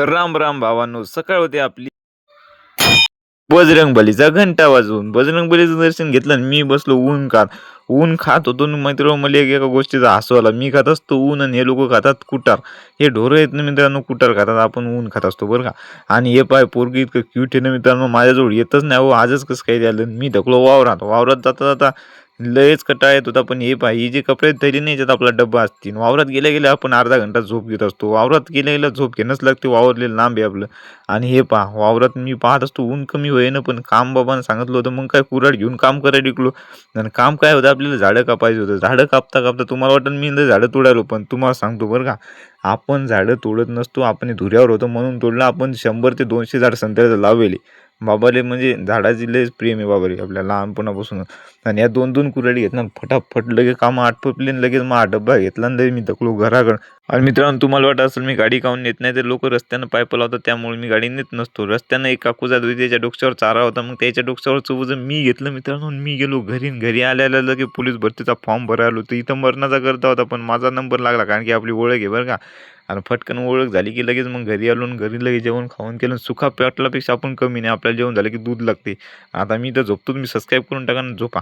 तर राम राम भावांनो सकाळ होते आपली. बजरंग बलीचा घंटा वाजवून बजरंग बलीचं दर्शन घेतलं आणि मी बसलो ऊन खात. ऊन खात होतो मित्र मला एक एका गोष्टीचा हसू आला. मी खात असतो ऊन आणि हे लोक खातात कुटार. हे ढोरं आहेत ना मित्रांनो कुटार खातात. आपण ऊन खात असतो बरं का? आणि हे पाय पोरगी इतकं क्यूट आहे ना मित्रांनो माझ्याजवळ येतच नाही. हो आजच कसं काही झालं? मी ढकलो वावरात. वावरात जाता जाता लयच कटाळ येत होता पण हे पाय ही जे कपडे तरी नाही ज्यात आपला डब्बा असतील. वावरात गेल्या गेल्या आपण अर्धा घंटा झोप घेत असतो. वावरात गेल्या गेल्या झोप घेणंच लागते वावरलेलं लांब आहे आपलं. आणि हे पहा वावरात मी पाहत असतो ऊन कमी होईना पण काम बाबानं सांगितलं होतं मग काय कुऱ्हाड घेऊन काम करायला टिकलो आणि काम काय होतं आपल्याला झाडं कापायचं होतं. झाडं कापता कापता तुम्हाला वाटतं मी झाडं तोडायलो पण तुम्हाला सांगतो बरं का आपण झाडं तोडत नसतो आपण धुऱ्यावर होतो म्हणून तोडलं आपण शंभर ते दोनशे झाड संत्र्याचं लावलेले बाबाले म्हणजे झाडाची लयच प्रेम आहे बाबाले आपल्या लहानपणापासून. आणि या दोन दोन कुऱ्हाडी घेतला फटाफट लगेच कामं आटपली आणि लगेच मग डब्बा घेतला ना मी तकलो घराकडं. आणि मित्रांनो तुम्हाला वाटत असेल मी गाडी काऊन नेत नाही? तर लोक रस्त्यानं पायप लावतात त्यामुळे मी गाडी नेत नसतो. रस्त्यानं एक काकू जात होती त्याच्या डोक्यावर चारा होता. मग त्याच्या डोक्यावरचं वजन मी घेतलं मित्रांनो मी गेलो घरी घरी आल्याला लगे पोलीस भरतीचा फॉर्म भरायला होतो. इथं मरणाचा करता होता पण माझा नंबर लागला कारण की आपली ओळख आहे बरं का. आणि फटकन ओळख झाली की लगेच मग घरी आलो घरी लगेच जेवण खाऊन केलं सुखा पेटल्यापेक्षा आपण कमी नाही. आपल्याला जेवण झालं की दूध लागते. आता मी तर झोपतो तुम्ही सबस्क्राईब करून टाका झोपा.